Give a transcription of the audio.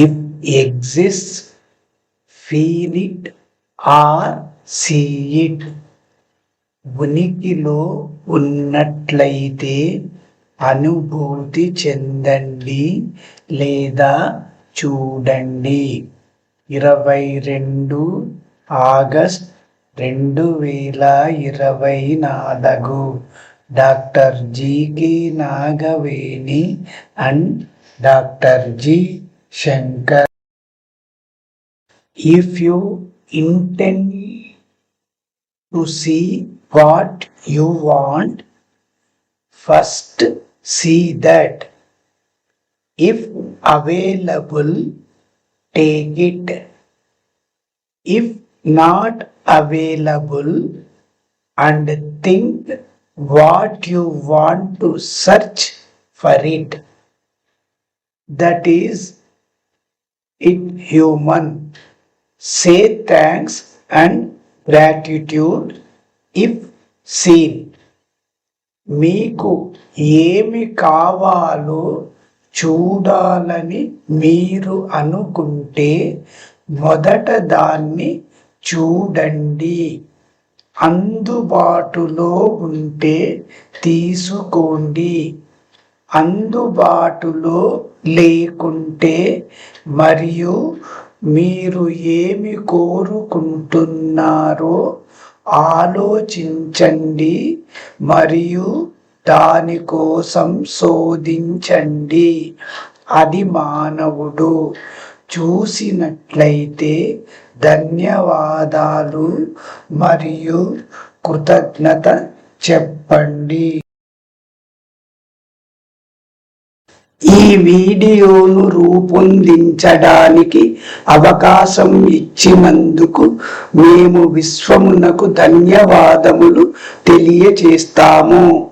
If exist feel it or see ఉనికిలో ఉన్నట్లయితే అనుభూతి చెందండి లేదా చూడండి. ఇరవై రెండు ఆగస్ట్ రెండు వేల ఇరవై నాలుగు. Doctor జికి Nagaveni and doctor G Shankar. If you intend to see what you want, first see that. If available, take it. If not available, and think what you want to search for it. That is in human say thanks and gratitude if seen మీకు ఏమి కావాలో చూడాలని మీరు అనుకుంటే మొదట దాన్ని చూడండి. అందుబాటులో ఉంటే తీసుకోండి. అందుబాటులో లేకుంటే మరియు మీరు ఏమి కోరుకుంటున్నారో ఆలోచించండి మరియు దానికోసం శోధించండి. అది మానవుడు చూసినట్లయితే ధన్యవాదాలు మరియు కృతజ్ఞత చెప్పండి. ఈ వీడియోను రూపొందించడానికి అవకాశం ఇచ్చినందుకు మేము విశ్వమునకు ధన్యవాదములు తెలియచేస్తాము.